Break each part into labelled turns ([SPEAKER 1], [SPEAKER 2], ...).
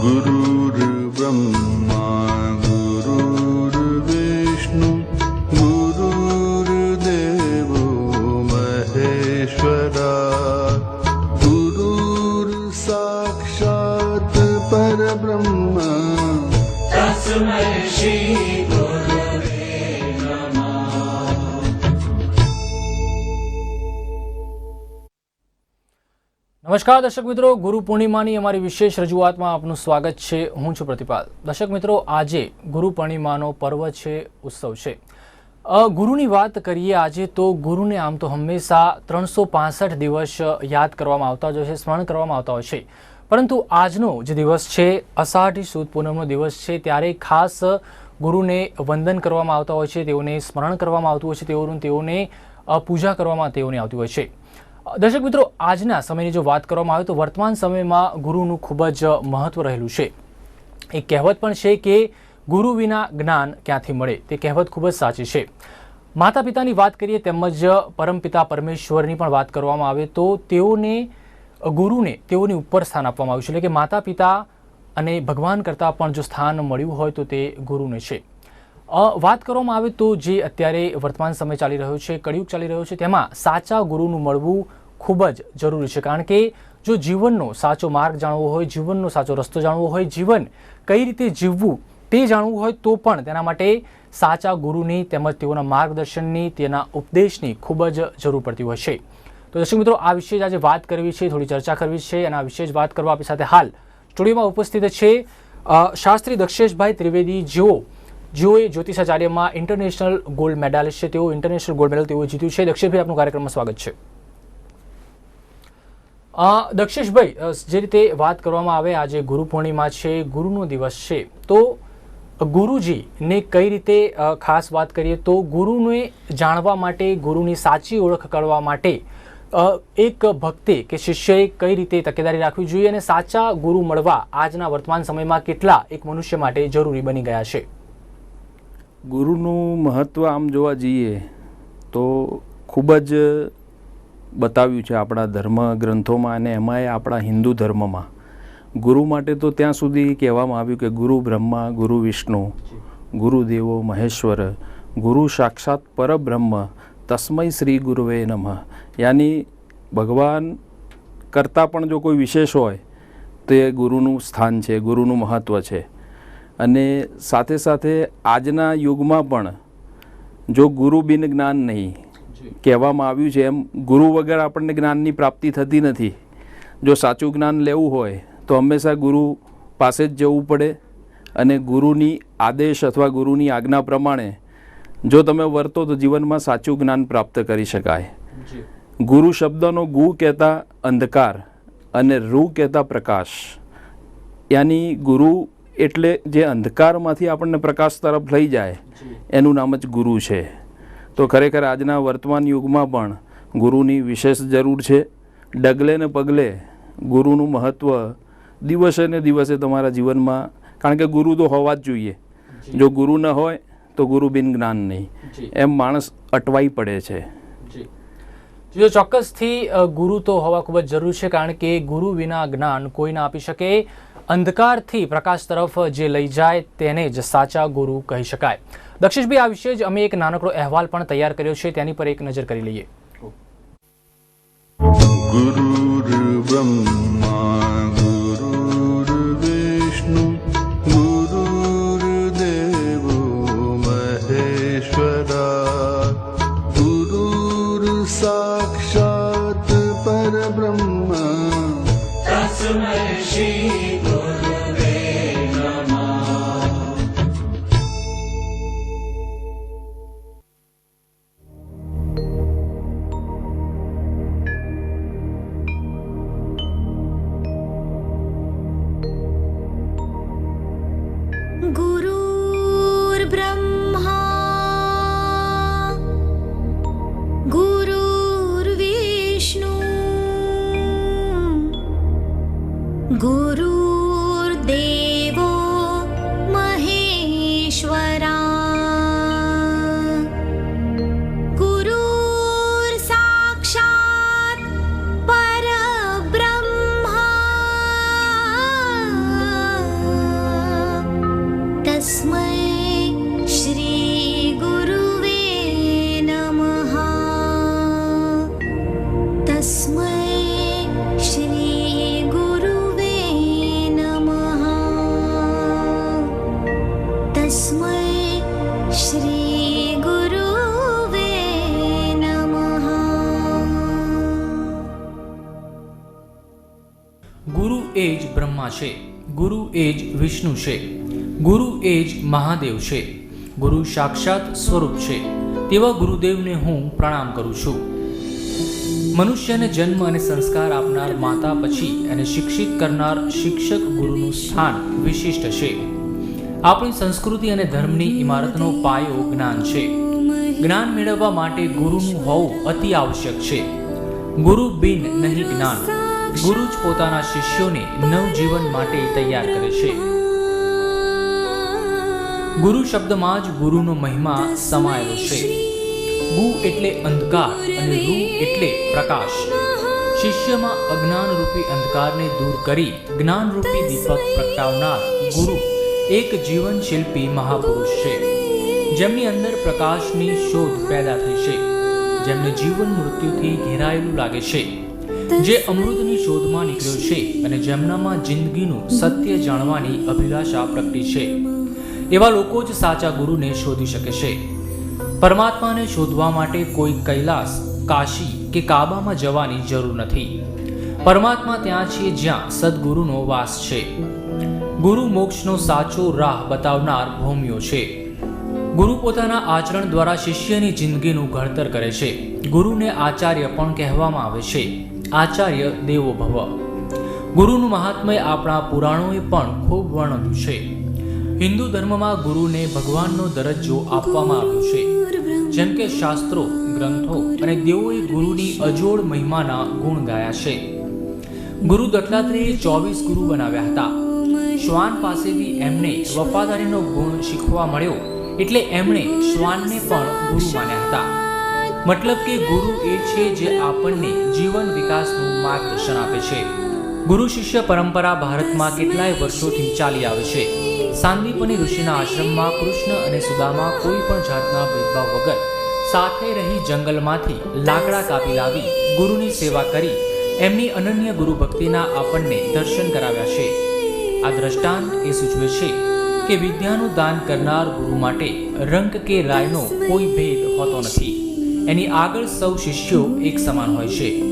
[SPEAKER 1] Guru
[SPEAKER 2] નમસ્કાર દર્શક મિત્રો, ગુરુ પૂર્ણિમાની અમારી વિશેષ રજૂઆતમાં આપનું સ્વાગત છે. હું છું પ્રતિપાલ. દર્શક મિત્રો, આજે ગુરુ પૂર્ણિમાનો પર્વ છે, ઉત્સવ છે. ગુરુની વાત કરીએ આજે તો ગુરુને આમ તો હંમેશા ત્રણસો પાંસઠ દિવસ યાદ કરવામાં આવતા જ હોય છે, સ્મરણ કરવામાં આવતા હોય છે. પરંતુ આજનો જે દિવસ છે, અષાઢી સુદ પૂનમનો દિવસ છે, ત્યારે ખાસ ગુરુને વંદન કરવામાં આવતા હોય છે, તેઓને સ્મરણ કરવામાં આવતું હોય છે, તેઓનું તેઓને પૂજા કરવામાં તેઓને આવતી હોય છે. દર્શક મિત્રો, આજના સમયની જો વાત કરવામાં આવે તો વર્તમાન સમયમાં ગુરુનું ખૂબ જ મહત્વ રહેલું છે. એક કહેવત પણ છે કે, ગુરુ વિના જ્ઞાન ક્યાંથી મળે? તે કહેવત ખૂબ જ સાચી છે. માતા પિતાની વાત કરીએ તેમજ પરમપિતા પરમેશ્વરની પણ વાત કરવામાં આવે તો તેઓને, ગુરુને તેઓની ઉપર સ્થાન આપવામાં આવ્યું છે. એટલે કે માતા પિતા અને ભગવાન કરતાં પણ જો સ્થાન મળ્યું હોય તો તે ગુરુને છે. વાત કરવામાં આવે તો જે અત્યારે વર્તમાન સમય ચાલી રહ્યો છે, કળિયુગ ચાલી રહ્યો છે, તેમાં સાચા ગુરુનું મળવું ખૂબ જ જરૂરી છે. કારણ કે જો જીવનનો સાચો માર્ગ જાણવો હોય, જીવનનો સાચો રસ્તો જાણવો હોય, જીવન કઈ રીતે જીવવું તે જાણવું હોય, તો પણ તેના માટે સાચા ગુરુની તેમજ તેઓના માર્ગદર્શનની, તેના ઉપદેશની ખૂબ જ જરૂર પડતી હોય છે. તો દર્શક મિત્રો, આ વિશે જ આજે વાત કરવી છે, થોડી ચર્ચા કરવી છે અને આ વિશે જ વાત કરવા આપણી સાથે હાલ સ્ટુડિયોમાં ઉપસ્થિત છે શાસ્ત્રી દક્ષેશભાઈ ત્રિવેદી. જેઓ જેઓએ જ્યોતિષાચાર્યમાં ઇન્ટરનેશનલ ગોલ્ડ મેડાલિસ્ટ છે. તેઓ ઇન્ટરનેશનલ ગોલ્ડ મેડલ તેઓ જીત્યું છે. દક્ષિણભાઈ આપનું કાર્યક્રમમાં સ્વાગત છે. દક્ષિષભાઈ જે રીતે વાત કરવામાં આવે, આજે ગુરુ પૂર્ણિમા છે, ગુરુનો દિવસ છે, તો ગુરુજીને કઈ રીતે ખાસ વાત કરીએ તો ગુરુને જાણવા માટે, ગુરુની સાચી ઓળખ કરવા માટે એક ભક્તે કે શિષ્યએ કઈ રીતે તકેદારી રાખવી જોઈએ અને સાચા ગુરુ મળવા આજના વર્તમાન સમયમાં કેટલા એક મનુષ્ય માટે જરૂરી બની ગયા છે.
[SPEAKER 3] ગુરુનું મહત્ત્વ આમ જોવા જઈએ તો ખૂબ જ બતાવ્યું છે આપણા ધર્મ ગ્રંથોમાં અને એમાંય આપણા હિન્દુ ધર્મમાં. ગુરુ માટે તો ત્યાં સુધી કહેવામાં આવ્યું કે ગુરુ બ્રહ્મા, ગુરુ વિષ્ણુ ગુરુદેવો મહેશ્વર, ગુરુ સાક્ષાત પરબ્રહ્મ તસ્મૈ શ્રી ગુરુવે નમઃ. યાની ભગવાન કરતાં પણ જો કોઈ વિશેષ હોય, તો એ ગુરુનું સ્થાન છે, ગુરુનું મહત્ત્વ છે. અને સાથે સાથે આજના યુગમાં પણ જો ગુરુ બિન જ્ઞાન નહીં કહેવામાં આવ્યું છે એમ ગુરુ વગર આપણને જ્ઞાનની પ્રાપ્તિ થતી નથી. જો સાચું જ્ઞાન લેવું હોય તો હંમેશા ગુરુ પાસે જ જવું પડે અને ગુરુની આદેશ અથવા ગુરુની આજ્ઞા પ્રમાણે જો તમે વર્તો તો જીવનમાં સાચું જ્ઞાન પ્રાપ્ત કરી શકાય. ગુરુ શબ્દનો ગુ કહેતા અંધકાર અને રૂ કહેતા પ્રકાશ. યાની ગુરુ એટલે જે અંધકારમાંથી આપણને પ્રકાશ તરફ લઈ જાય એનું નામ જ ગુરુ છે. તો ખરેખર આજના વર્તમાન યુગમાં પણ ગુરુની વિશેષ જરૂર છે. ડગલે ને પગલે ગુરુનું મહત્ત્વ દિવસે ને દિવસે તમારા જીવનમાં કારણ કે ગુરુ તો હોવા જ જોઈએ. જો. ગુરુ ન હોય તો ગુરુ બિન જ્ઞાન નહીં. એમ માણસ અટવાઈ પડે છે.
[SPEAKER 2] જો. ચોક્કસથી ગુરુ તો હોવા ખૂબ જ જરૂરી છે કારણ કે ગુરુ વિના જ્ઞાન કોઈ ના આપી શકે. અંધકારથી પ્રકાશ તરફ જે લઈ જાય તેને જ સાચા ગુરુ કહી શકાય. દક્ષિશભાઈ, આ વિશે જ અમે એક નાનકડો અહેવાલ પણ તૈયાર કર્યો છે, તેની પર એક નજર કરી લઈએ. ગુરુ guru એ જ બ્રહ્મા છે, ગુરુ એ જ વિષ્ણુ છે, ગુરુ એ જ મહાદેવ છે, ગુરુ સાક્ષાત સ્વરૂપ છે, તેવા ગુરુદેવને હું પ્રણામ કરું છું. મનુષ્યને જન્મ અને સંસ્કાર આપનાર માતા પછી એને શિક્ષિત કરનાર શિક્ષક ગુરુનું સ્થાન વિશિષ્ટ છે. આપણી સંસ્કૃતિ અને ધર્મની ઇમારતનો પાયો જ્ઞાન છે. જ્ઞાન મેળવવા માટે ગુરુનું હોવું અતિ આવશ્યક છે. ગુરુ બિન નહીં જ્ઞાન. ગુરુ જ પોતાના શિષ્યોને નવજીવન માટે તૈયાર કરે છે. ગુરુ શબ્દમાં જ ગુરુનો મહિમા સમાયેલો છે. ગુ એટલે અંધકાર અને રૂ એટલે પ્રકાશ. શિષ્યમાં અજ્ઞાનરૂપી અંધકારને દૂર કરી જ્ઞાનરૂપી દીપક પ્રગટાવનાર ગુરુ એક જીવન શિલ્પી મહાપુરુષ છે. જેમની અંદર પ્રકાશની શોધ પેદા થઈ છે. જેમને જીવન મૃત્યુથી ઘેરાયેલું લાગે છે. જે અમૃતની શોધમાં નીકળ્યો છે અને જેમનામાં જિંદગીનું સત્ય જાણવાની અભિલાષા પ્રગટી છે. એવા લોકો જ સાચા ગુરુને શોધી શકે છે. પરમાત્માને શોધવા માટે કોઈ કૈલાસ, કાશી કે કાબામાં જવાની જરૂર નથી. પરમાત્મા ત્યાં છે જ્યાં સદગુરુનો વાસ છે. ગુરુ મોક્ષનો સાચો રાહ બતાવનાર ભૂમિયો છે. ગુરુ પોતાના આચરણ દ્વારા શિષ્યની જિંદગીનું ઘડતર કરે છે. ગુરુને આચાર્ય પણ કહેવામાં આવે છે. આચાર્ય દેવો ભવ. ગુરુનું મહાત્મય આપણા પુરાણોએ પણ ખૂબ વર્ણવ્યું છે. હિન્દુ ધર્મમાં ગુરુને ભગવાનનો દરજ્જો આપવામાં આવ્યો છે. જેમ કે શાસ્ત્રો, ગ્રંથો અને દેવોએ ગુરુની અજોડ મહિમાના ગુણ ગાયા છે. ગુરુ દત્તાત્રેયે ચોવીસ ગુરુ બનાવ્યા હતા. શ્વાન પાસેથી એમને વફાદારીનો ગુણ શીખવા મળ્યો, એટલે એમણે શ્વાનને પણ ગુરુ માન્યા હતા. મતલબ કે ગુરુ એ છે જે આપણને જીવન વિકાસનું માર્ગદર્શન આપે છે. ગુરુ શિષ્ય પરંપરા ભારતમાં કેટલાય વર્ષોથી ચાલી આવે છે. સાંદીપની ઋષિના આશ્રમમાં કૃષ્ણ અને સુદામા કોઈ પણ જાતના ભેદભાવ વગર સાથે રહી જંગલમાંથી લાકડા કાપી લાવી ગુરુની સેવા કરી એમની અનન્ય ગુરુ ભક્તિના આપણને દર્શન કરાવ્યા છે. આ દ્રષ્ટાંત એ સૂચવે છે કે વિદ્યાનું દાન કરનાર ગુરુ માટે રંગ કે રાયનો કોઈ ભેદ હોતો નથી. એની આગળ સૌ શિષ્યો એક સમાન હોય છે.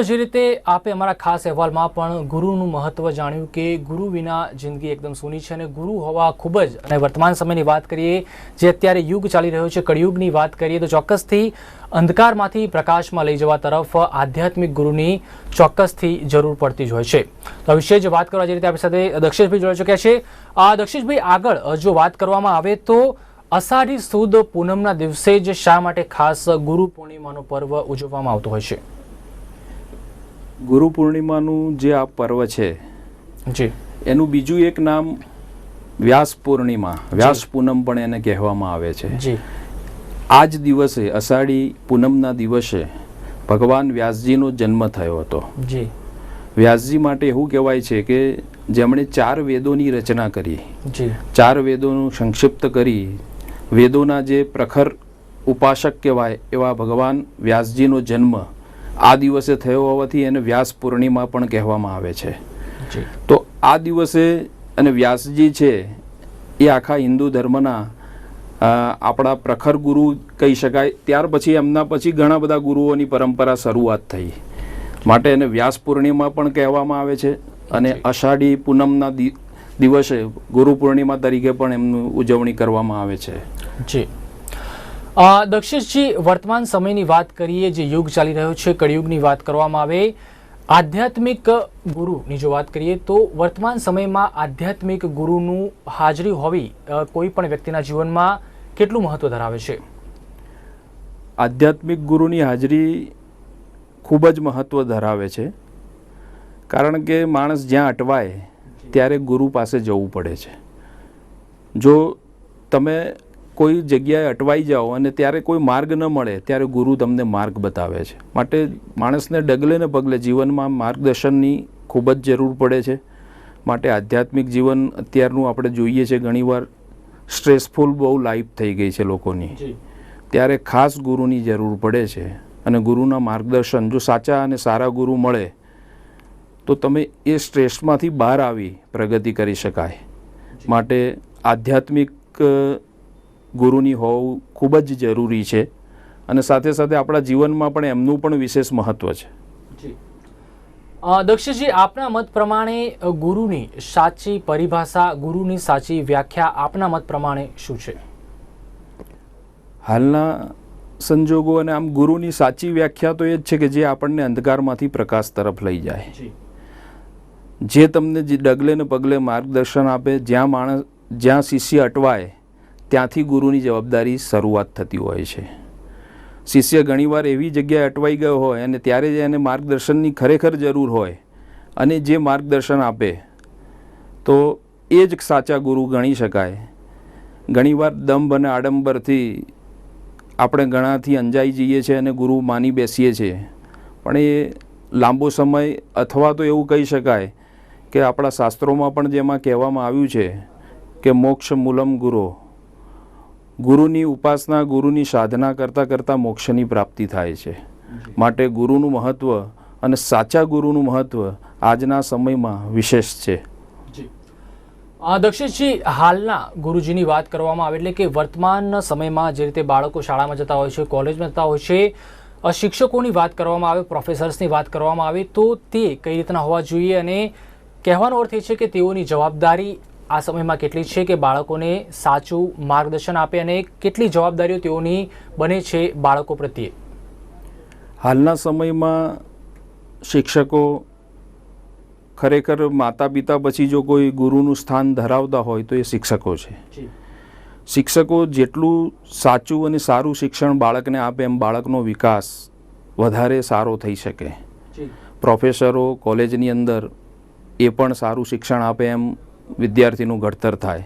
[SPEAKER 2] મિત્રો જે રીતે આપે અમારા ખાસ અહેવાલમાં પણ ગુરુનું મહત્વ જાણ્યું કે ગુરુ વિના જિંદગી એકદમ સૂની છે અને ગુરુ હોવા ખૂબ જ અને વર્તમાન સમયની વાત કરીએ, જે અત્યારે યુગ ચાલી રહ્યો છે, કળિયુગની વાત કરીએ તો ચોક્કસથી અંધકારમાંથી પ્રકાશમાં લઈ જવા તરફ આધ્યાત્મિક ગુરુની ચોક્કસથી જરૂર પડતી જ હોય છે. તો વિશે જ વાત કરવા જે રીતે આપણી સાથે દક્ષેશભાઈ જોડાઈ ચૂક્યા છે. આ દક્ષેશભાઈ આગળ જો વાત કરવામાં આવે તો અષાઢી સુદ પૂનમના દિવસે જ શા માટે ખાસ ગુરુ પૂર્ણિમાનો પર્વ ઉજવવામાં આવતો હોય છે?
[SPEAKER 3] ગુરુ પૂર્ણિમાનું જે આ પર્વ છે
[SPEAKER 2] જી.
[SPEAKER 3] એનું બીજું એક નામ વ્યાસ પૂર્ણિમા. વ્યાસ પૂનમ પણ એને કહેવામાં આવે છે.
[SPEAKER 2] જી.
[SPEAKER 3] આ જ દિવસે અષાઢી પૂનમના દિવસે ભગવાન વ્યાસજીનો જન્મ થયો હતો.
[SPEAKER 2] જી.
[SPEAKER 3] વ્યાસજી માટે એવું કહેવાય છે કે જેમણે ચાર વેદોની રચના કરી.
[SPEAKER 2] જી.
[SPEAKER 3] ચાર વેદોનું સંક્ષિપ્ત કરી. વેદોના જે પ્રખર ઉપાસક કહેવાય એવા ભગવાન વ્યાસજીનો જન્મ આ દિવસે થયો હોવાથી એને વ્યાસ પૂર્ણિમા પણ કહેવામાં આવે છે. તો આ દિવસે અને વ્યાસજી છે એ આખા હિન્દુ ધર્મના આપણા પ્રખર ગુરુ કહી શકાય. ત્યાર પછી એમના પછી ઘણા બધા ગુરુઓની પરંપરા શરૂઆત થઈ. માટે એને વ્યાસ પૂર્ણિમા પણ કહેવામાં આવે છે અને અષાઢી પૂનમના દિવસે ગુરુ પૂર્ણિમા તરીકે પણ એમનું ઉજવણી કરવામાં આવે છે.
[SPEAKER 2] જી. દક્ષેશજી વર્તમાન સમયની વાત કરીએ જે યુગ ચાલી રહ્યો છે કળિયુગની વાત કરવામાં આવે. આધ્યાત્મિક ગુરુની જો વાત કરીએ તો વર્તમાન સમયમાં આધ્યાત્મિક ગુરુનું હાજરી હોવી કોઈ પણ વ્યક્તિના જીવનમાં કેટલું મહત્વ ધરાવે છે?
[SPEAKER 3] આધ્યાત્મિક ગુરુની હાજરી ખૂબ જ મહત્ત્વ ધરાવે છે. કારણ કે માણસ જ્યાં અટવાય ત્યારે ગુરુ પાસે જવું પડે છે. જો તમે કોઈ જગ્યાએ અટવાઈ જાઓ અને ત્યારે કોઈ માર્ગ ન મળે ત્યારે ગુરુ તમને માર્ગ બતાવે છે. માટે માણસને ડગલે ને પગલે જીવનમાં માર્ગદર્શનની ખૂબ જ જરૂર પડે છે. માટે આધ્યાત્મિક જીવન અત્યારનું આપણે જોઈએ છે ઘણીવાર સ્ટ્રેસફુલ બહુ લાઈફ થઈ ગઈ છે લોકોની. ત્યારે ખાસ ગુરુની જરૂર પડે છે. અને ગુરુના માર્ગદર્શન જો સાચા અને સારા ગુરુ મળે તો તમે એ સ્ટ્રેસમાંથી બહાર આવી પ્રગતિ કરી શકાય. માટે આધ્યાત્મિક ગુરુની હોવું ખૂબ જ જરૂરી છે. અને સાથે સાથે આપણા જીવનમાં પણ એમનું પણ વિશેષ મહત્ત્વ છે.
[SPEAKER 2] દક્ષજી આપના મત પ્રમાણે ગુરુની સાચી પરિભાષા ગુરુની સાચી વ્યાખ્યા આપના મત પ્રમાણે શું છે?
[SPEAKER 3] હાલના સંજોગો અને આમ ગુરુની સાચી વ્યાખ્યા તો એ જ છે કે જે આપણને અંધકારમાંથી પ્રકાશ તરફ લઈ જાય. જે તમને જે ડગલે ને પગલે માર્ગદર્શન આપે જ્યાં માણસ જ્યાં શિષ્ય અટવાય ત્યાંથી ગુરુની જવાબદારી શરૂઆત થતી હોય છે. શિષ્ય ઘણીવાર એવી જગ્યાએ અટવાઈ ગયો હોય અને ત્યારે જ એને માર્ગદર્શનની ખરેખર જરૂર હોય અને જે માર્ગદર્શન આપે, તો એ જ સાચા ગુરુ ગણી શકાય. ઘણીવાર દંભ અને આડંબરથી આપણે ઘણાથી અંજાઈ જઈએ છીએ અને ગુરુ માની બેસીએ છીએ. પણ એ લાંબો સમય અથવા તો એવું કહી શકાય કે આપણા શાસ્ત્રોમાં પણ જેમાં કહેવામાં આવ્યું છે કે મોક્ષ મૂલમ ગુરો. ગુરુની ઉપાસના ગુરુની સાધના કરતાં કરતાં મોક્ષની પ્રાપ્તિ થાય છે. માટે ગુરુનું મહત્ત્વ અને સાચા ગુરુનું મહત્ત્વ આજના સમયમાં વિશેષ છે.
[SPEAKER 2] દક્ષિતજી હાલના ગુરુજીની વાત કરવામાં આવે એટલે કે વર્તમાન સમયમાં જે રીતે બાળકો શાળામાં જતા હોય છે કોલેજમાં જતા હોય છે શિક્ષકોની વાત કરવામાં આવે પ્રોફેસર્સની વાત કરવામાં આવે તો તે કઈ રીતના હોવા જોઈએ અને કહેવાનો અર્થ એ છે કે તેઓની જવાબદારી આ સમયમાં કેટલી છે કે બાળકોને સાચું માર્ગદર્શન આપે અને કેટલી જવાબદારીઓ તેઓની બને છે બાળકો પ્રત્યે?
[SPEAKER 3] હાલના સમયમાં શિક્ષકો ખરેખર માતા પિતા પછી જો કોઈ ગુરુનું સ્થાન ધરાવતા હોય તો એ શિક્ષકો છે. શિક્ષકો જેટલું સાચું અને સારું શિક્ષણ બાળકને આપે એમ બાળકનો વિકાસ વધારે સારો થઈ શકે. પ્રોફેસરો કોલેજની અંદર એ પણ સારું શિક્ષણ આપે એમ વિદ્યાર્થીનું ઘડતર થાય.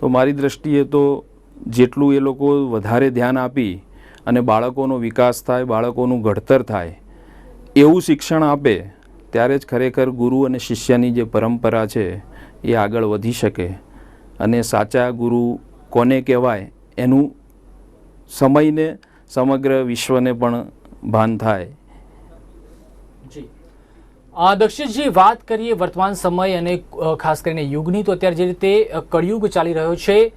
[SPEAKER 3] તો મારી દૃષ્ટિએ તો જેટલું એ લોકો વધારે ધ્યાન આપી અને બાળકોનો વિકાસ થાય, બાળકોનું ઘડતર થાય, એવું શિક્ષણ આપે, ત્યારે જ ખરેખર ગુરુ અને શિષ્યની જે પરંપરા છે એ આગળ વધી શકે. અને સાચા ગુરુ કોને કહેવાય? એનું સમયને સમગ્ર વિશ્વને પણ ભાન થાય.
[SPEAKER 2] દક્ષિતજી વાત કરીએ વર્તમાન સમય અને ખાસ કરીને યુગની, તો અત્યારે જે રીતે કળિયુગ ચાલી રહ્યો છે,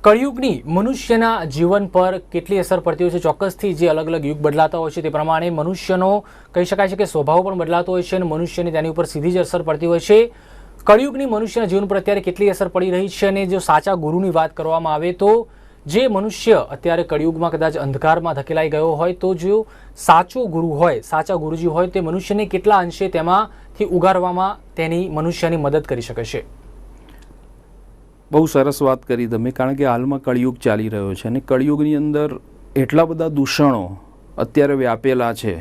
[SPEAKER 2] કળિયુગની મનુષ્યના જીવન પર કેટલી અસર પડતી હોય છે? ચોક્કસથી જે અલગ અલગ યુગ બદલાતા હોય છે તે પ્રમાણે મનુષ્યનો કહી શકાય છે કે સ્વભાવ પણ બદલાતો હોય છે અને મનુષ્યની તેની ઉપર સીધી જ અસર પડતી હોય છે. કળિયુગની મનુષ્યના જીવન પર અત્યારે કેટલી અસર પડી રહી છે? અને જો સાચા ગુરુની વાત કરવામાં આવે તો જે મનુષ્ય અત્યારે કળિયુગમાં કદાચ અંધકારમાં ધકેલાઈ ગયો હોય તો જો સાચો ગુરુ હોય સાચા ગુરુજી હોય તે મનુષ્યને કેટલા અંશે તેમાંથી ઉગારવામાં તેની મનુષ્યની મદદ કરી શકે છે?
[SPEAKER 3] બહુ સરસ વાત કરી તમે કારણ કે હાલમાં કળિયુગ ચાલી રહ્યો છે અને કળિયુગની અંદર એટલા બધા દૂષણો અત્યારે વ્યાપેલા છે.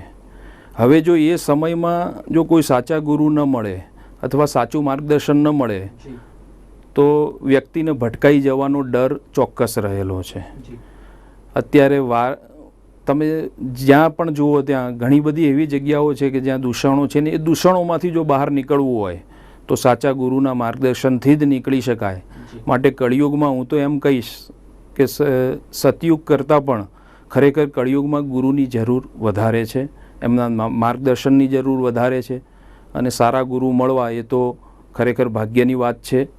[SPEAKER 3] હવે જો એ સમયમાં જો કોઈ સાચા ગુરુ ન મળે અથવા સાચું માર્ગદર્શન ન મળે તો વ્યક્તિને ભટકાઈ જવાનો ડર ચોક્કસ રહેલો છે. અત્યારે વાર તમે જ્યાં પણ જુઓ ત્યાં ઘણી બધી એવી જગ્યાઓ છે કે જ્યાં દૂષણો છે ને એ દૂષણોમાંથી જો બહાર નીકળવું હોય તો સાચા ગુરુના માર્ગદર્શનથી જ નીકળી શકાય. માટે કળિયુગમાં હું તો એમ કહીશ કે સ- સતયુગ કરતાં પણ ખરેખર કળિયુગમાં ગુરુની જરૂર વધારે છે એમના માર્ગદર્શનની જરૂર વધારે છે અને સારા ગુરુ મળવા એ તો ખરેખર ભાગ્યની વાત છે.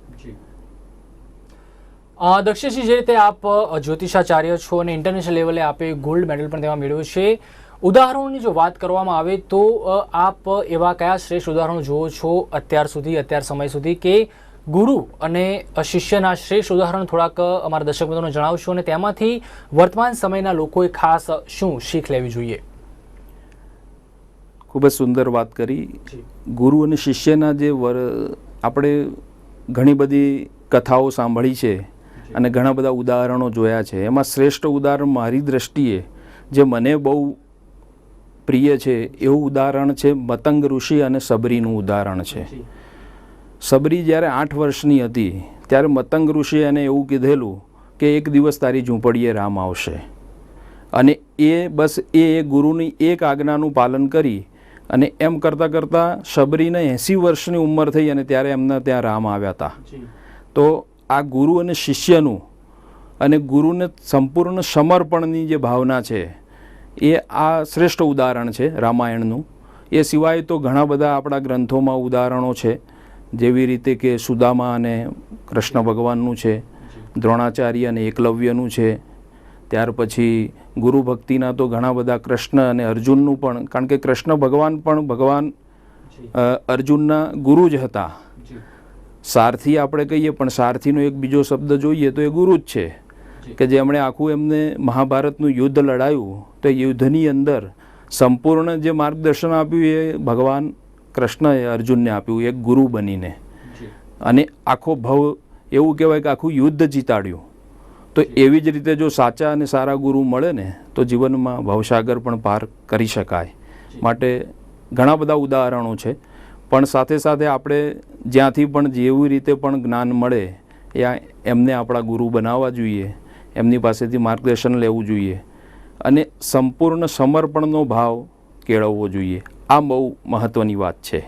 [SPEAKER 2] અ, જે રીતે આપ જ્યોતિષાચાર્ય છો અને ઇન્ટરનેશનલ લેવલે આપે ગોલ્ડ મેડલ પણ તેમાં મેળવ્યો છે. ઉદાહરણોની જો વાત કરવામાં આવે તો આપ એવા કયા શ્રેષ્ઠ ઉદાહરણો જુઓ છો અત્યાર સુધી અત્યાર સમય સુધી કે ગુરુ અને શિષ્યના શ્રેષ્ઠ ઉદાહરણ થોડાક અમારા દર્શક મિત્રોને જણાવશો અને તેમાંથી વર્તમાન સમયના લોકોએ ખાસ શું શીખ લેવી જોઈએ?
[SPEAKER 3] ખૂબ જ સુંદર વાત કરી. ગુરુ અને શિષ્યના જે વર આપણે ઘણી બધી કથાઓ સાંભળી છે. અને ઘણા બધા ઉદાહરણો જોયા છે. એમાં શ્રેષ્ઠ ઉદાહરણ મારી દ્રષ્ટિએ જે મને બહુ પ્રિય છે એવું ઉદાહરણ છે મતંગ ઋષિ અને સબરીનું ઉદાહરણ છે. સબરી જ્યારે આઠ વર્ષની હતી ત્યારે મતંગ ઋષિએ એને એવું કીધેલું કે એક દિવસ તારી ઝૂંપડીએ રામ આવશે. અને એ બસ એ ગુરુની એક આજ્ઞાનું પાલન કરી અને એમ કરતાં કરતાં સબરીને એંસી વર્ષની ઉંમર થઈ અને ત્યારે એમના ત્યાં રામ આવ્યા હતા. તો આ ગુરુ અને શિષ્યનું અને ગુરુને સંપૂર્ણ સમર્પણની જે ભાવના છે, એ આ શ્રેષ્ઠ ઉદાહરણ છે રામાયણનું. એ સિવાય તો ઘણા બધા આપણા ગ્રંથોમાં ઉદાહરણો છે, જેવી રીતે કે સુદામા અને કૃષ્ણ ભગવાનનું છે, દ્રોણાચાર્ય અને એકલવ્યનું છે. ત્યાર પછી ગુરુ ભક્તિના તો ઘણા બધા કૃષ્ણ અને અર્જુનનું પણ, કારણ કે કૃષ્ણ ભગવાન પણ ભગવાન અર્જુનના ગુરુ જ હતા. સારથી આપણે કહીએ પણ સારથીનો એક બીજો શબ્દ જોઈએ તો એ ગુરુ જ છે. કે જેમણે આખું એમને મહાભારતનું યુદ્ધ લડાયું તો યુદ્ધની અંદર સંપૂર્ણ જે માર્ગદર્શન આપ્યું એ ભગવાન કૃષ્ણએ અર્જુનને આપ્યું એક ગુરુ બનીને. અને આખો ભવ એવું કહેવાય કે આખું યુદ્ધ જીતાડ્યું. તો એવી જ રીતે જો સાચા અને સારા ગુરુ મળે ને તો જીવનમાં ભવસાગર પણ પાર કરી શકાય. માટે ઘણા બધા ઉદાહરણો છે. પણ સાથે સાથે આપણે જ્યાંથી પણ જેવી રીતે પણ જ્ઞાન મળે, એ એમને આપણા ગુરુ બનાવવા જોઈએ, એમની પાસેથી માર્ગદર્શન લેવું જોઈએ અને સંપૂર્ણ સમર્પણનો ભાવ કેળવવો જોઈએ. આ બહુ મહત્ત્વની વાત છે.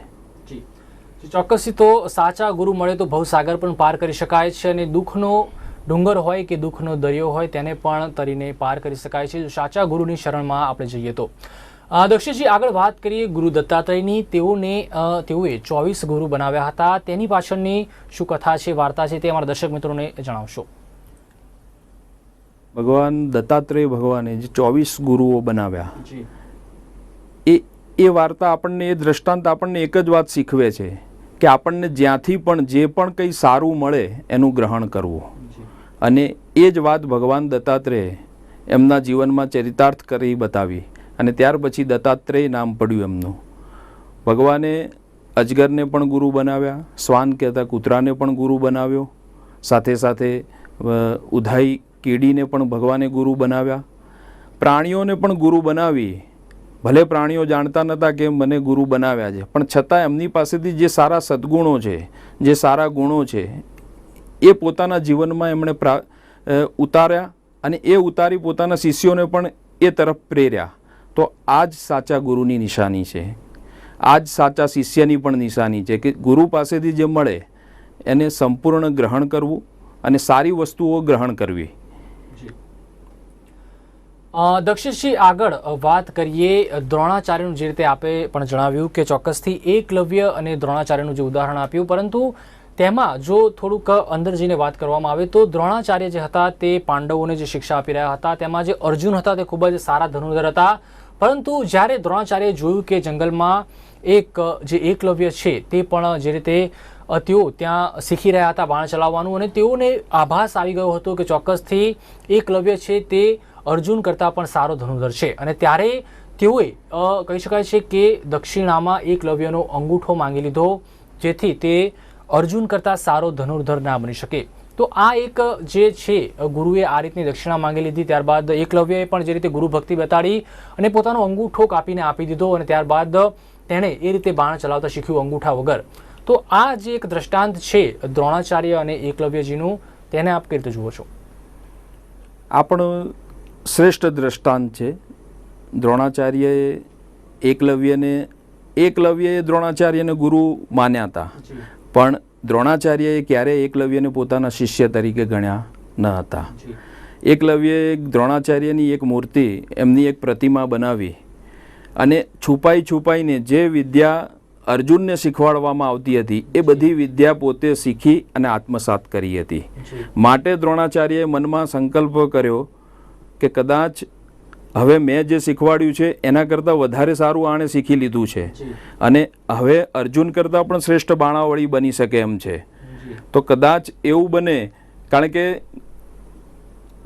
[SPEAKER 2] ચોક્કસથી તો સાચા ગુરુ મળે તો ભવસાગર પણ પાર કરી શકાય છે અને દુઃખનો ડુંગર હોય કે દુઃખનો દરિયો હોય તેને પણ તરીને પાર કરી શકાય છે. સાચા ગુરુની શરણમાં આપણે જઈએ તો. અ, દક્ષિણજી આગળ વાત કરીએ ગુરુ દત્તાત્રેયની. તેઓને તેઓએ ચોવીસ ગુરુ બનાવ્યા હતા. તેની પાછળની શું કથા છે વાર્તા છે તે અમારા દર્શક મિત્રોને જણાવશો.
[SPEAKER 3] ભગવાન દત્તાત્રેય ભગવાને જે ચોવીસ ગુરુઓ બનાવ્યા એ એ વાર્તા આપણને એ દ્રષ્ટાંત આપણને એક જ વાત શીખવે છે કે આપણને જ્યાંથી પણ જે પણ કંઈ સારું મળે એનું ગ્રહણ કરવું. અને એ જ વાત ભગવાન દત્તાત્રેય એમના જીવનમાં ચરિતાર્થ કરી બતાવી. અને ત્યાર પછી દત્તાત્રેય નામ પડ્યું એમનું. ભગવાને અજગરને પણ ગુરુ બનાવ્યા, શ્વાન કહેતા કૂતરાને પણ ગુરુ બનાવ્યો, સાથે સાથે ઉધાઈ કીડીને પણ ભગવાને ગુરુ બનાવ્યા. પ્રાણીઓને પણ ગુરુ બનાવી. ભલે પ્રાણીઓ જાણતા નહોતા કે મને ગુરુ બનાવ્યા છે, પણ છતાં એમની પાસેથી જે સારા સદ્ગુણો છે, જે સારા ગુણો છે, એ પોતાના જીવનમાં એમણે પ્રા ઉતાર્યા અને એ ઉતારી પોતાના શિષ્યોને પણ એ તરફ પ્રેર્યા. તો આ જ સાચા ગુરુની નિશાની છે. આ જ સાચા શિષ્યની પણ નિશાની છે કે ગુરુ પાસેથી જે મળે એને સંપૂર્ણ ગ્રહણ કરવું અને સારી વસ્તુઓ ગ્રહણ કરવી.
[SPEAKER 2] અ, આગળ વાત કરીએ દ્રોણાચાર્યનું જે રીતે આપે પણ જણાવ્યું કે ચોક્કસથી એકલવ્ય અને દ્રોણાચાર્યનું જે ઉદાહરણ આપ્યું પરંતુ તેમાં જો થોડુંક અંદર જઈને વાત કરવામાં આવે તો દ્રોણાચાર્ય જે હતા તે પાંડવોને જે શિક્ષા આપી રહ્યા હતા તેમાં જે અર્જુન હતા તે ખૂબ જ સારા ધનુર્ધર હતા. પરંતુ જ્યારે દ્રોણાચાર્યએ જોયું કે જંગલમાં એક, જે એકલવ્ય છે, તે પણ જે રીતે તેઓ ત્યાં શીખી રહ્યા હતા બાણ ચલાવવાનું અને તેઓને આભાસ આવી ગયો હતો કે ચોક્કસથી એકલવ્ય છે તે અર્જુન કરતાં પણ સારો ધનુર્ધર છે. અને ત્યારે તેઓએ કહી શકાય છે કે દક્ષિણામાં એકલવ્યનો અંગૂઠો માંગી લીધો જેથી તે અર્જુન કરતાં સારો ધનુર્ધર ના બની શકે. તો આ એક જે છે ગુરુએ આ રીતની દક્ષિણા માંગી લીધી. ત્યારબાદ એકલવ્યએ પણ જે રીતે ગુરુ ભક્તિ બતાડી અને પોતાનો અંગૂઠો કાપીને આપી દીધો અને ત્યારબાદ તેણે એ રીતે બાણ ચલાવતા શીખ્યું અંગૂઠા વગર. તો આ જે એક દ્રષ્ટાંત છે દ્રોણાચાર્ય અને એકલવ્યજીનું તેને આપ કઈ રીતે જુઓ છો?
[SPEAKER 3] આપણો શ્રેષ્ઠ દ્રષ્ટાંત છે દ્રોણાચાર્યએ એકલવ્યને એકલવ્યએ દ્રોણાચાર્યને ગુરુ માન્યા હતા. પણ દ્રોણાચાર્યએ ક્યારેય એકલવ્યને પોતાના શિષ્ય તરીકે ગણ્યા ન હતા. એકલવ્યએ દ્રોણાચાર્યની એક મૂર્તિ એમની એક પ્રતિમા બનાવી અને છુપાઈ છુપાઈને જે વિદ્યા અર્જુનને શીખવાડવામાં આવતી હતી એ બધી વિદ્યા પોતે શીખી અને આત્મસાત કરી હતી. માટે દ્રોણાચાર્યએ મનમાં સંકલ્પ કર્યો કે કદાચ હવે મેં જે શીખવાડ્યું છે એના કરતાં વધારે સારું આણે શીખી લીધું છે. અને હવે અર્જુન કરતાં પણ શ્રેષ્ઠ બાણાવળી બની શકે એમ છે. તો કદાચ એવું બને કારણ કે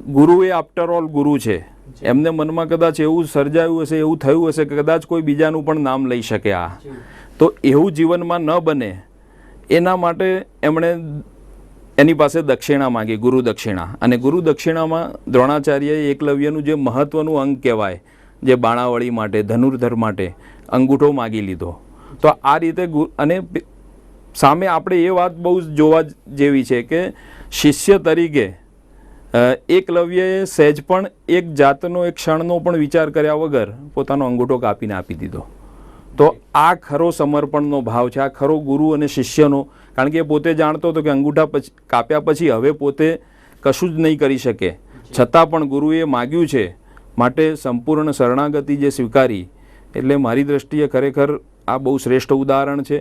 [SPEAKER 3] ગુરુ એ આફ્ટર ઓલ ગુરુ છે. એમને મનમાં કદાચ એવું સર્જાયું હશે એવું થયું હશે કે કદાચ કોઈ બીજાનું પણ નામ લઈ શકે આ. તો એવું જીવનમાં ન બને. એના માટે એમણે એની પાસે દક્ષિણા માંગી, ગુરુ દક્ષિણા. અને ગુરુ દક્ષિણામાં દ્રોણાચાર્યએ એકલવ્યનું જે મહત્વનું અંગ કહેવાય, જે બાણાવળી માટે, ધનુર્ધર માટે, અંગૂઠો માગી લીધો. તો આ રીતે અને સામે આપણે એ વાત બહુ જોવા જેવી છે કે, શિષ્ય તરીકે એકલવ્યએ સહેજ પણ એક જાતનો, એક ક્ષણનો પણ વિચાર કર્યા વગર પોતાનો અંગૂઠો કાપીને આપી દીધો. તો આ ખરો સમર્પણનો ભાવ છે, આ ખરો ગુરુ અને શિષ્યનો કારણ કે એ પોતે જાણતો હતો કે અંગૂઠા પછી કાપ્યા પછી હવે પોતે કશું જ નહીં કરી શકે. છતાં પણ ગુરુએ માગ્યું છે માટે સંપૂર્ણ શરણાગતિ જે સ્વીકારી એટલે મારી દ્રષ્ટિએ ખરેખર આ બહુ શ્રેષ્ઠ ઉદાહરણ છે.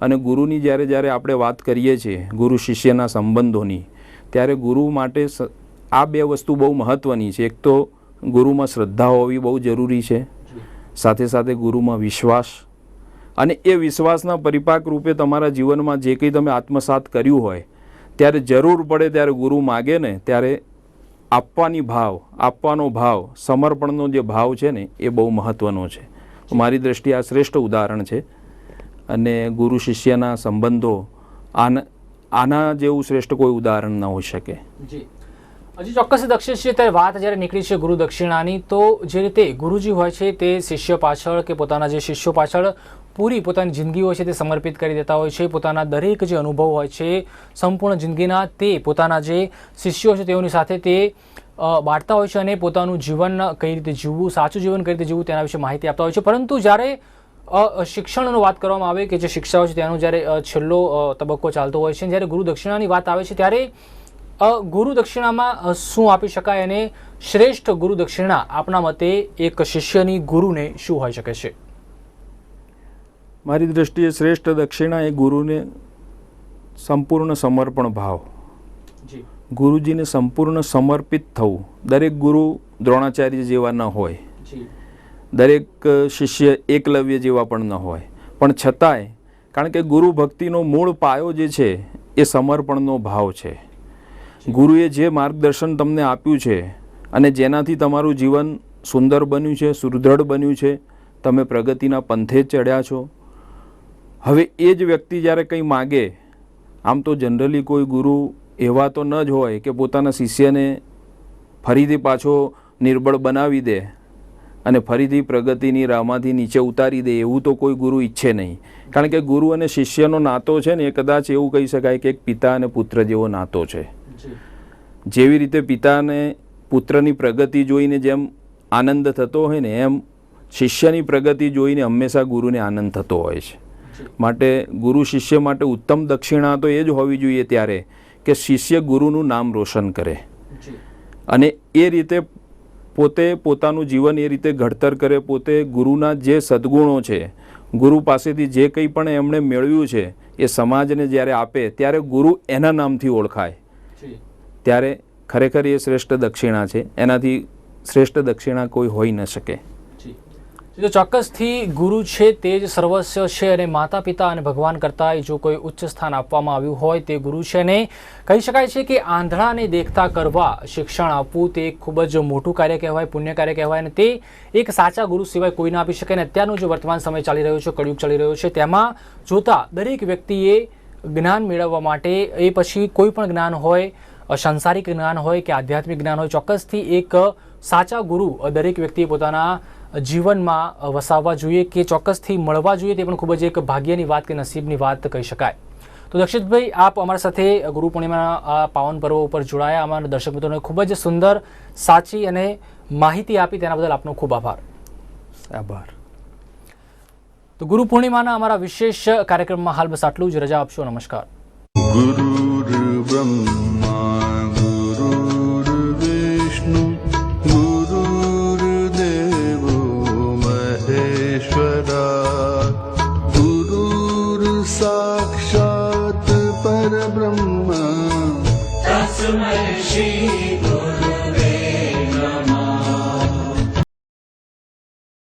[SPEAKER 3] અને ગુરુની જ્યારે જ્યારે આપણે વાત કરીએ છીએ ગુરુ શિષ્યના સંબંધોની ત્યારે ગુરુ માટે સ- આ બે વસ્તુ બહુ મહત્ત્વની છે. એક તો ગુરુમાં શ્રદ્ધા હોવી બહુ જરૂરી છે. સાથે સાથે ગુરુમાં વિશ્વાસ અને એ વિશ્વાસના પરિપાક રૂપે તમારા જીવનમાં જે કંઈ તમે આત્મસાત કર્યું હોય, ત્યારે જરૂર પડે ત્યારે ગુરુ માગે ને, ત્યારે આપવાની ભાવ, આપવાનો ભાવ, સમર્પણનો જે ભાવ છે ને, એ બહુ મહત્ત્વનો છે. મારી દ્રષ્ટિએ આ શ્રેષ્ઠ ઉદાહરણ છે. અને ગુરુ શિષ્યના સંબંધો આના આના જેવું શ્રેષ્ઠ કોઈ ઉદાહરણ ન હોઈ શકે.
[SPEAKER 2] હજી ચોક્કસ દક્ષિણ છે ત્યારે વાત જ્યારે નીકળી છે ગુરુ દક્ષિણાની, તો જે રીતે ગુરુજી હોય છે તે શિષ્ય પાછળ કે પોતાના જે શિષ્યો પાછળ પૂરી પોતાની જિંદગી હોય છે તે સમર્પિત કરી દેતા હોય છે. પોતાના દરેક જે અનુભવ હોય છે સંપૂર્ણ જિંદગીના તે પોતાના જે શિષ્યો છે તેઓની સાથે તે અ, બાંટતા હોય છે અને પોતાનું જીવન કઈ રીતે જીવવું સાચું જીવન કઈ રીતે જીવવું તેના વિશે માહિતી આપતા હોય છે. પરંતુ જ્યારે શિક્ષણનો વાત કરવામાં આવે કે જે શિક્ષા હોય છે તેનો જ્યારે છેલ્લો તબક્કો ચાલતો હોય છે જ્યારે ગુરુ દક્ષિણાની વાત આવે છે ત્યારે ગુરુ દક્ષિણામાં શું આપી શકાય અને શ્રેષ્ઠ ગુરુ દક્ષિણા આપના મતે એક શિષ્યની ગુરુને શું હોઈ શકે છે?
[SPEAKER 3] મારી દ્રષ્ટિએ શ્રેષ્ઠ દક્ષિણા એ ગુરુને સંપૂર્ણ સમર્પણ ભાવ. ગુરુજીને સંપૂર્ણ સમર્પિત થવું. દરેક ગુરુ દ્રોણાચાર્ય જેવા ન હોય. દરેક શિષ્ય એકલવ્ય જેવા પણ ન હોય. પણ છતાંય કારણ કે ગુરુ ભક્તિનો મૂળ પાયો જે છે એ સમર્પણનો ભાવ છે. ગુરુએ જે માર્ગદર્શન તમને આપ્યું છે અને જેનાથી તમારું જીવન સુંદર બન્યું છે સુદૃઢ બન્યું છે તમે પ્રગતિના પંથે ચડ્યા છો હવે એ જ વ્યક્તિ જ્યારે કંઈ માગે આમ તો જનરલી કોઈ ગુરુ એવા તો ન જ હોય કે પોતાના શિષ્યને ફરીથી પાછો નિર્બળ બનાવી દે અને ફરીથી પ્રગતિની રાહમાંથી નીચે ઉતારી દે એવું તો કોઈ ગુરુ ઈચ્છે નહીં. કારણ કે ગુરુ અને શિષ્યનો નાતો છે ને એ કદાચ એવું કહી શકાય કે એક પિતા અને પુત્ર જેવો નાતો છે. જેવી રીતે પિતાને પુત્રની પ્રગતિ જોઈને જેમ આનંદ થતો હોય ને એમ શિષ્યની પ્રગતિ જોઈને હંમેશા ગુરુને આનંદ થતો હોય છે. માટે ગુરુ શિષ્ય માટે ઉત્તમ દક્ષિણા તો એ જ હોવી જોઈએ ત્યારે કે શિષ્ય ગુરુનું નામ રોશન કરે. અને એ રીતે પોતે પોતાનું જીવન એ રીતે ઘડતર કરે પોતે ગુરુના જે સદ્ગુણો છે ગુરુ પાસેથી જે કંઈ પણ એમણે મેળવ્યું છે એ સમાજને જ્યારે આપે ત્યારે ગુરુ એના નામથી ઓળખાય. ત્યારે ખરેખર એ શ્રેષ્ઠ દક્ષિણા છે. એનાથી શ્રેષ્ઠ દક્ષિણા કોઈ હોઈ ન શકે.
[SPEAKER 2] તો ચોક્કસથી ગુરુ છે તે જ સર્વસ્વ છે અને માતા પિતા અને ભગવાન કરતાં જો કોઈ ઉચ્ચ સ્થાન આપવામાં આવ્યું હોય તે ગુરુ છે ને કહી શકાય છે કે આંધળાને દેખતા કરવા શિક્ષણ આપવું તે ખૂબ જ મોટું કાર્ય કહેવાય, પુણ્ય કાર્ય કહેવાય અને તે એક સાચા ગુરુ સિવાય કોઈ ના આપી શકે અને અત્યારનો જે વર્તમાન સમય ચાલી રહ્યો છે, કળિયુગ ચાલી રહ્યો છે, તેમાં જોતા દરેક વ્યક્તિએ જ્ઞાન મેળવવા માટે એ પછી કોઈ પણ જ્ઞાન હોય, સંસારિક જ્ઞાન હોય કે આધ્યાત્મિક જ્ઞાન હોય, ચોક્કસથી એક સાચા ગુરુ દરેક વ્યક્તિએ પોતાના જીવનમાં વસાવવા જોઈએ કે ચોક્કસથી મળવા જોઈએ તે પણ ખૂબ જ એક ભાગ્યની વાત કે નસીબની વાત કહી શકાય. તો દક્ષિતભાઈ આપ અમારા સાથે ગુરુ પૂર્ણિમાના આ પાવન પર્વ ઉપર જોડાયા. અમારા દર્શક મિત્રોને ખૂબ જ સુંદર સાચી અને માહિતી આપી તેના બદલ આપનો ખૂબ આભાર.
[SPEAKER 3] આભાર.
[SPEAKER 2] તો ગુરુ પૂર્ણિમાના અમારા વિશેષ કાર્યક્રમમાં હાલ બસ આટલું જ. રજા આપશો. નમસ્કાર.
[SPEAKER 4] ગુરુ